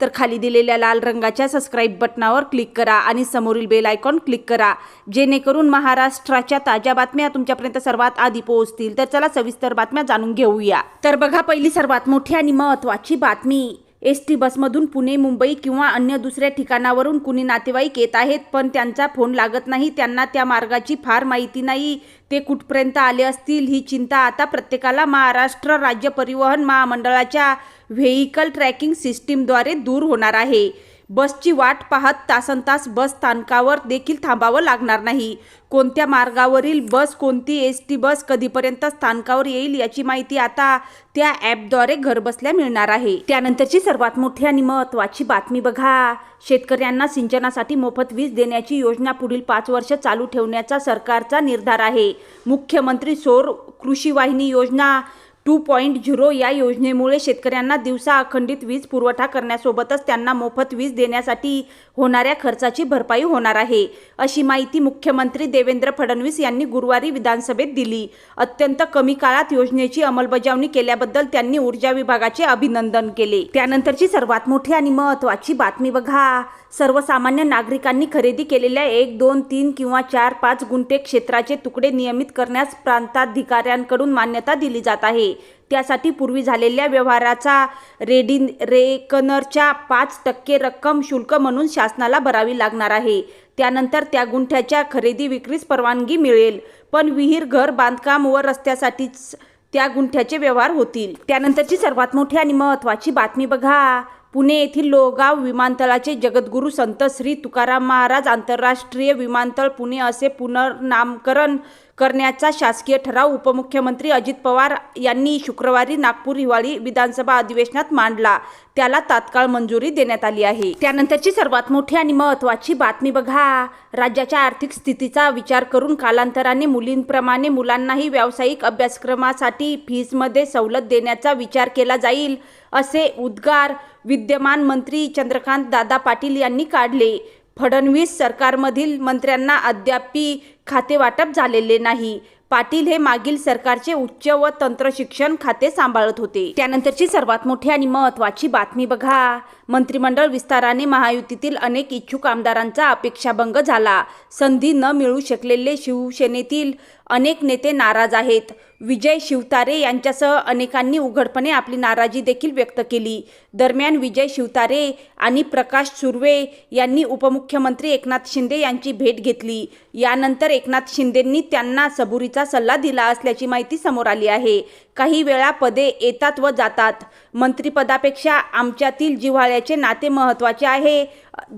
तर खाली दिलेल्या लाल रंगाच्या सबस्क्राईब बटनावर क्लिक करा आणि समोरील बेल आयकॉन क्लिक करा. जेणेकरून महाराष्ट्राच्या ताज्या बातम्या तुमच्यापर्यंत सर्वात आधी पोहोचतील. तर चला सविस्तर बातम्या जाणून घेऊया. तर बघा पहिली सर्वात मोठी आणि महत्त्वाची बातमी. एस टी बसमधून पुणे मुंबई किंवा अन्य दुसऱ्या ठिकाणावरून कुणी नातेवाईक येत आहेत पण त्यांचा फोन लागत नाही त्यांना त्या मार्गाची फार माहिती नाही. ते कुठपर्यंत आले असतील ही चिंता आता प्रत्येकाला महाराष्ट्र राज्य परिवहन महामंडळाच्या व्हेईकल ट्रॅकिंग सिस्टीमद्वारे दूर होणार आहे. बसची वाट पाहत तासन तास बस स्थानकावर देखील थांबावं लागणार नाही. कोणत्या मार्गावरील बस कोणती एस टी बस कधीपर्यंत स्थानकावर येईल याची माहिती आता त्या ॲपद्वारे घरबसल्या मिळणार आहे. त्यानंतरची सर्वात मोठी आणि महत्त्वाची बातमी बघा. शेतकऱ्यांना सिंचनासाठी मोफत वीज देण्याची योजना पुढील पाच वर्ष चालू ठेवण्याचा सरकारचा निर्धार आहे. मुख्यमंत्री सौर कृषी वाहिनी योजना टू पॉईंट झिरो या योजनेमुळे शेतकऱ्यांना दिवसा अखंडित वीज पुरवठा करण्यासोबतच त्यांना मोफत वीज देण्यासाठी होणाऱ्या खर्चाची भरपाई होणार आहे. अशी माहिती मुख्यमंत्री देवेंद्र फडणवीस यांनी गुरुवारी विधानसभेत दिली. अत्यंत कमी काळात योजनेची अंमलबजावणी केल्याबद्दल त्यांनी ऊर्जा विभागाचे अभिनंदन केले. त्यानंतरची सर्वात मोठी आणि महत्त्वाची बातमी बघा. सर्वसामान्य नागरिकांनी खरेदी केलेल्या एक दोन तीन किंवा चार पाच गुंठे क्षेत्राचे तुकडे नियमित करण्यास प्रांताधिकाऱ्यांकडून मान्यता दिली जात आहे. त्यासाठी पूर्वी झालेल्या व्यवहाराचा रेडिन रेकनरच्या पाच टक्के रक्कम शुल्क म्हणून शासनाला भरावी लागणार आहे. त्यानंतर त्या गुंठ्याच्या खरेदी विक्रीस परवानगी मिळेल. पण विहीर घर बांधकाम व रस्त्यासाठीच त्या गुंठ्याचे व्यवहार होतील. त्यानंतरची सर्वात मोठी आणि महत्त्वाची बातमी बघा. पुणे येथील लोगाव विमानतळाचे जगद्गुरू संत श्री तुकाराम महाराज आंतरराष्ट्रीय विमानतळ पुणे असे पुनर्नामकरण करण्याचा शासकीय ठराव उपमुख्यमंत्री अजित पवार यांनी शुक्रवारी नागपूर हिवाळी विधानसभा अधिवेशनात मांडला. त्याला तात्काळ मंजुरी देण्यात आली आहे. त्यानंतरची सर्वात मोठी आणि महत्त्वाची बातमी बघा. राज्याच्या आर्थिक स्थितीचा विचार करून कालांतराने मुलींप्रमाणे मुलांनाही व्यावसायिक अभ्यासक्रमासाठी फीजमध्ये सवलत देण्याचा विचार केला जाईल असे उद्गार विद्यमान मंत्री चंद्रकांत दादा पाटील यांनी काढले. फडणवीस सरकारमधील मंत्र्यांना अद्यापी खातेवाटप झालेले नाही. पाटील हे मागील सरकारचे उच्च व तंत्र शिक्षण खाते सांभाळत होते. त्यानंतरची सर्वात मोठी आणि महत्त्वाची बातमी बघा. मंत्रिमंडळ विस्ताराने महायुतीतील अनेक इच्छुक आमदारांचा अपेक्षाभंग झाला. संधी न मिळू शकलेले शिवसेनेतील अनेक नेते नाराज आहेत. विजय शिवतारे यांच्यासह अनेकांनी उघडपणे आपली नाराजी देखील व्यक्त केली. दरम्यान विजय शिवतारे आणि प्रकाश सुर्वे यांनी उपमुख्यमंत्री एकनाथ शिंदे यांची भेट घेतली. यानंतर एकनाथ शिंदेंनी त्यांना सबुरीचा सल्ला दिला असल्याची माहिती समोर आली आहे. काही वेळा पदे येतात व जातात. मंत्रिपदापेक्षा आमच्यातील जिव्हाळ्याचे नाते महत्त्वाचे आहे.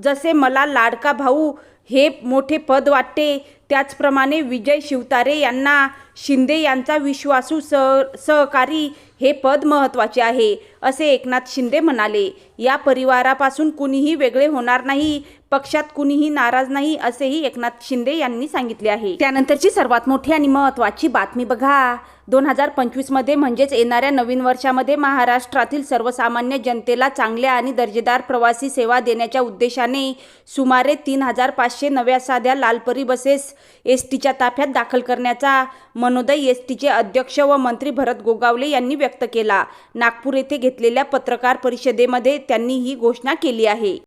जसे मला लाडका भाऊ हे मोठे पद वाटते. त्याचप्रमाणे विजय शिवतारे यांना शिंदे यांचा विश्वासू सह सहकारी हे पद महत्त्वाचे आहे असे एकनाथ शिंदे म्हणाले. या परिवारापासून कुणीही वेगळे होणार नाही पक्षात कुणीही नाराज नाही असेही एकनाथ शिंदे यांनी सांगितले आहे. त्यानंतरची सर्वात मोठी आणि महत्त्वाची बातमी बघा. दोन हजार पंचवीसमध्ये म्हणजेच येणाऱ्या नवीन वर्षामध्ये महाराष्ट्रातील सर्वसामान्य जनतेला चांगल्या आणि दर्जेदार प्रवासी सेवा देण्याच्या उद्देशाने सुमारे तीन हजार पाचशे नव्या साध्या लालपरी बसेस एस टीच्या ताफ्यात दाखल करण्याचा मनोदय एस टीचे अध्यक्ष व मंत्री भरत गोगावले यांनी व्यक्त केला. नागपूर येथे घेतलेल्या पत्रकार परिषदेमध्ये त्यांनी ही घोषणा केली आहे.